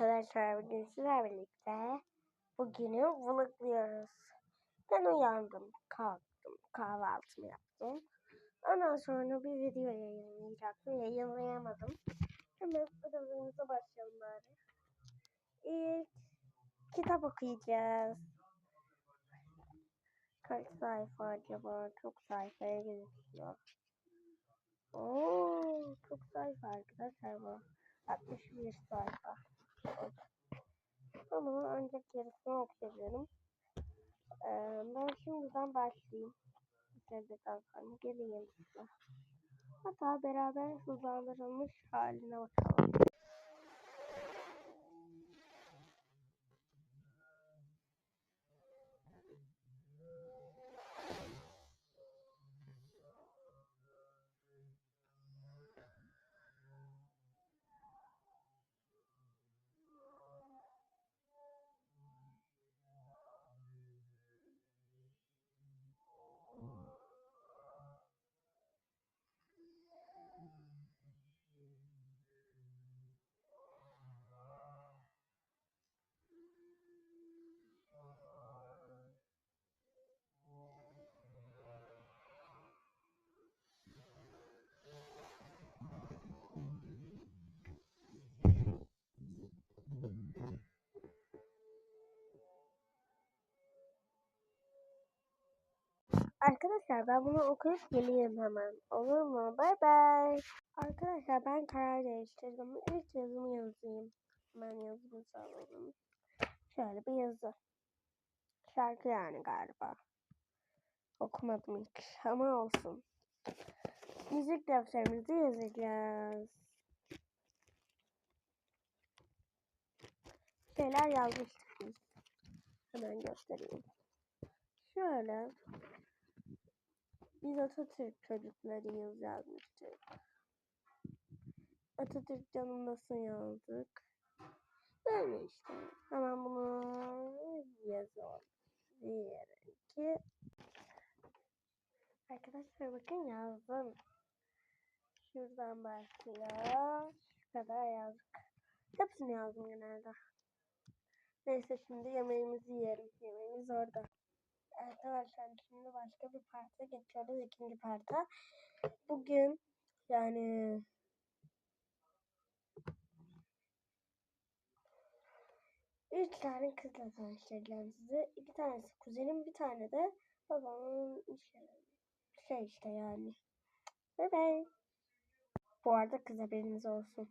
Arkadaşlar bugün sizlerle birlikte bugünü vlogluyoruz. Ben uyandım, kalktım, kahvaltımı yaptım. Ondan sonra bir video yayınlayacaktım, yayınlayamadım. Hemen ödevimize başlayalım bari. İlk kitap okuyacağız. Kaç sayfa acaba? Çok sayfaya gözüküyor. Oo, çok sayfa arkadaşlar bu. 61 sayfa. Ama ancak yarısını okuyabilirim. Ee, ben şimdiden başlayayım. Bitirdikten sonra geleyim size. Hatta beraber hızlandırılmış haline bakalım. Arkadaşlar ben bunu okuyup geleyim hemen. Olur mu? Bay bay. Arkadaşlar ben karar değiştirdim. İlk yazımı yazayım. Hemen yazımı sağladım. Şöyle bir yazı. Şarkı yani galiba. Okumadım hiç ama olsun. Müzik defterimizi yazacağız. Şeyler yazmıştık biz. Hemen göstereyim. Şöyle biz Atatürk çocuklarıyız yazmıştık. Atatürk canımdasın yazdık. Böyle işte. Hemen bunu yazalım. Diyelim ki Arkadaşlar bakın yazdım. Şuradan başlıyor. Şu kadar yazdık. Hepsini yazdım genelde. Neyse şimdi yemeğimizi yiyelim. Yemeğimiz orada. Arkadaşlar şimdi başka bir parta geçiyoruz. ikinci parta. Bugün yani üç tane kızla tanıştıracağım size. İki tanesi kuzenim, bir tane de babamın işi. Şey işte yani. Bye bye. Bu arada kız haberiniz olsun.